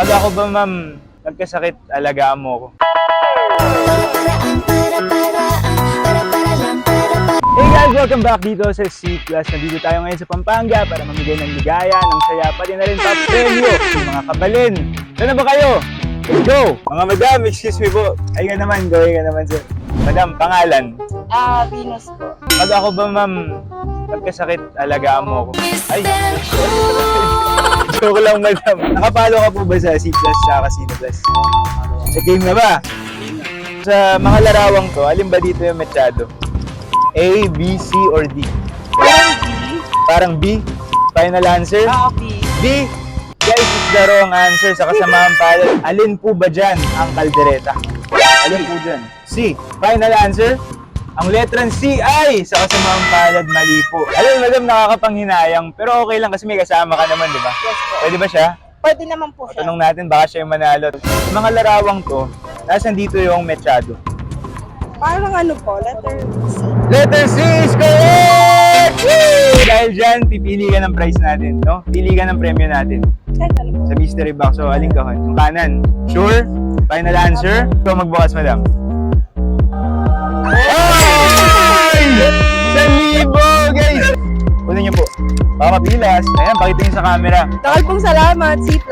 Pag ako ba, ma'am, nagkasakit, alagaan mo ako. Hey guys, welcome back dito sa C Plus. Nandito tayo ngayon sa Pampanga para mamigay ng ligaya, ng saya, pati na rin top premyo sa mga kabalin. Saan na ba kayo? Let's go! Mga madam, excuse me po. Ay ka naman, go, ay ka naman sir. Madam, pangalan. Ah, Venus po. Pag ako ba, ma'am, nagkasakit, alagaan mo ako. Ay, joke lang, madam. Nakapalo ka po ba sa C Plus sa Casino Plus? Sa game na ba? Sa mga larawang to, alin ba dito yung mechado? A, B, C, or D? Parang B. Parang B? Final answer? Ah, B. B? Guys, is the wrong answer sa kasamaang palad. Alin po ba dyan ang kaldereta? Alin po dyan? C. Final answer? Ang letrang C ay sa kasamaang palad mali po. Alam, madam, nakakapanghinayang. Pero okay lang kasi may kasama ka naman, di ba? Yes po. Pwede ba siya? Pwede naman po siya. Tanong natin, baka siya yung manalo. Sa mga larawang to, nasan dito yung mechado? Parang ano po, letter C. Letter C is correct! Woo! Dahil dyan, pipili ka ng prize natin, no? Pili ka ng premyo natin Kahit ano po. sa mystery box. So, alin ka? Yung kanan. Sure? Final answer? So, magbukas, madam. Mapilas. Ayan, pakita niyo sa camera. Takal pong salamat, C+.